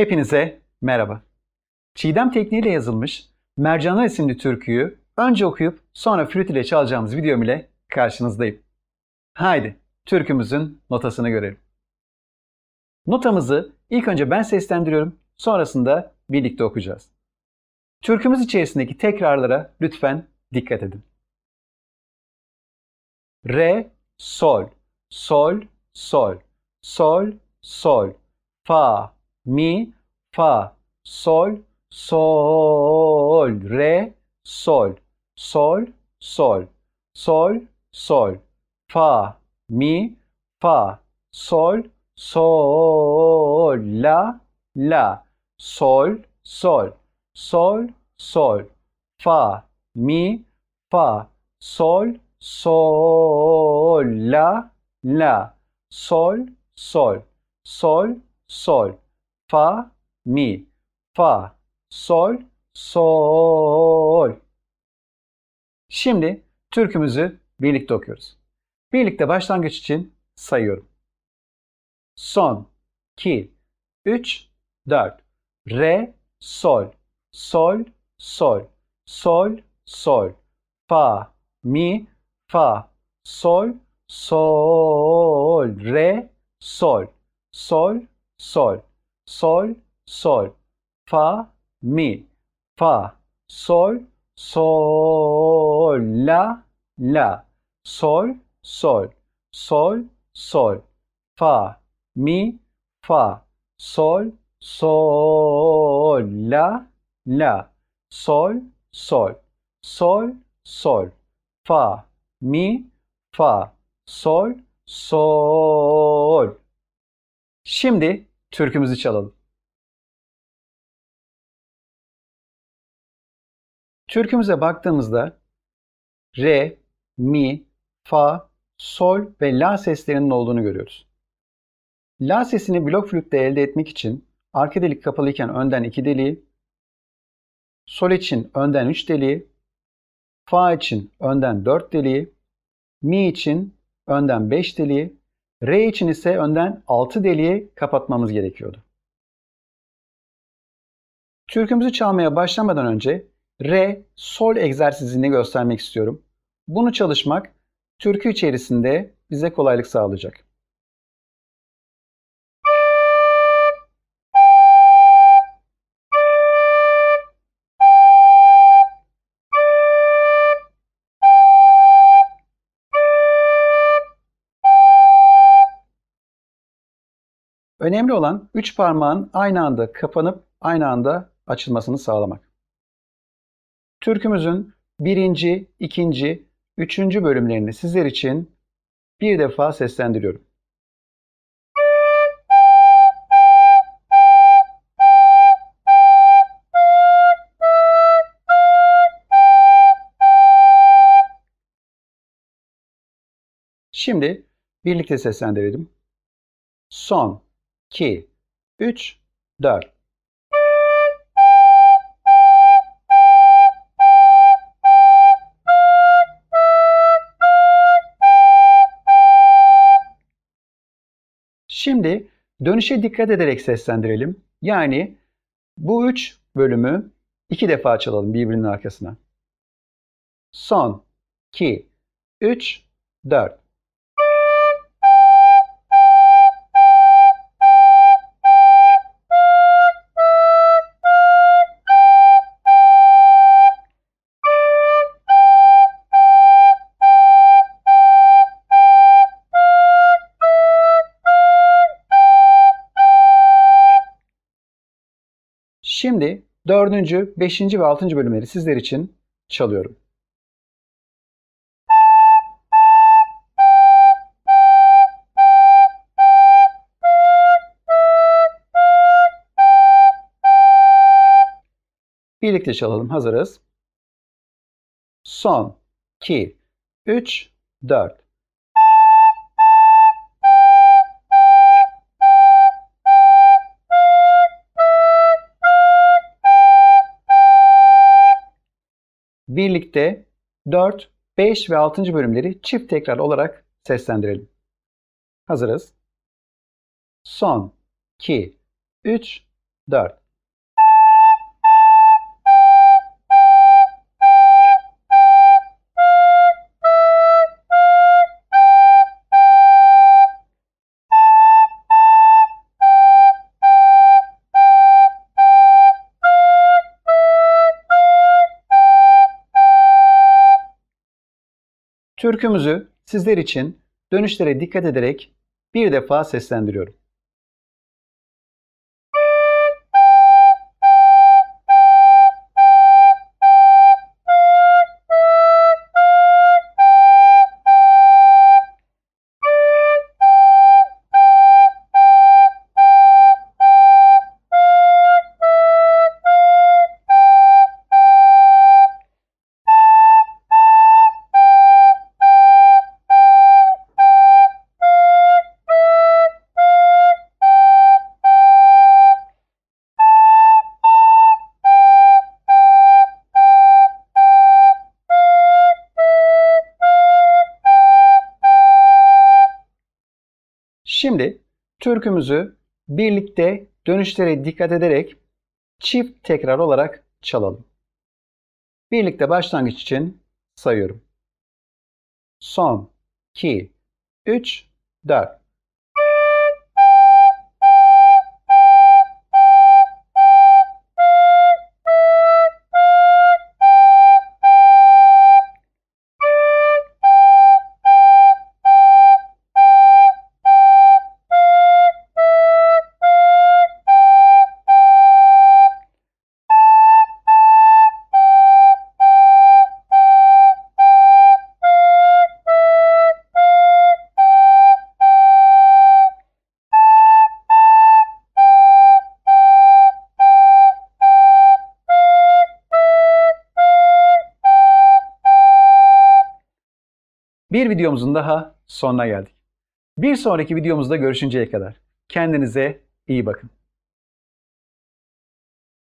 Hepinize merhaba. Çiğdem tekniğiyle yazılmış Mercanlar isimli türküyü önce okuyup sonra flüt ile çalacağımız videom ile karşınızdayım. Haydi türkümüzün notasını görelim. Notamızı ilk önce ben seslendiriyorum, sonrasında birlikte okuyacağız. Türkümüz içerisindeki tekrarlara lütfen dikkat edin. Re, sol, sol, sol, sol, sol, fa, mi, fa, sol, sol, re, sol, sol, sol, sol, sol, fa, mi, fa, sol, sol, la, la, sol, sol, sol, sol, fa, mi, fa, sol, sol, la, la, sol, sol, sol, sol, fa, mi, fa, sol, sol. Şimdi türkümüzü birlikte okuyoruz. Birlikte başlangıç için sayıyorum. Son, 2, 3, 4. Re, sol, sol, sol, sol, sol, fa, mi, fa, sol, sol, re, sol, sol, sol, sol, sol, fa, mi, fa, sol, sol, la, la, sol, sol, sol, sol, fa, mi, fa, sol, sol, la, la, sol, sol, sol, sol, fa, mi, fa, sol, sol. Şimdi türkümüzü çalalım. Türkümüze baktığımızda re, mi, fa, sol ve la seslerinin olduğunu görüyoruz. La sesini blok flütte elde etmek için arka delik kapalıyken önden 2 deliği, sol için önden 3 deliği, fa için önden 4 deliği, mi için önden 5 deliği, re için ise önden 6 deliği kapatmamız gerekiyordu. Türkümüzü çalmaya başlamadan önce re, sol egzersizini göstermek istiyorum. Bunu çalışmak türkü içerisinde bize kolaylık sağlayacak. Önemli olan üç parmağın aynı anda kapanıp aynı anda açılmasını sağlamak. Türkümüzün birinci, ikinci, üçüncü bölümlerini sizler için bir defa seslendiriyorum. Şimdi birlikte seslendirelim. Son, 2, 3, 4. Şimdi dönüşe dikkat ederek seslendirelim. Yani bu üç bölümü iki defa çalalım birbirinin arkasına. Son, 2, 3, 4. Şimdi dördüncü, beşinci ve altıncı bölümleri sizler için çalıyorum. Birlikte çalalım. Hazırız. Son, 2, 3, 4. birlikte 4, 5 ve 6. bölümleri çift tekrar olarak seslendirelim. Hazırız. Son, 2, 3, 4. Türkümüzü sizler için dönüşlere dikkat ederek bir defa seslendiriyorum. Şimdi türkümüzü birlikte dönüşlere dikkat ederek çift tekrar olarak çalalım. Birlikte başlangıç için sayıyorum. Son, 2, 3, 4. Bir videomuzun daha sonuna geldik. Bir sonraki videomuzda görüşünceye kadar kendinize iyi bakın.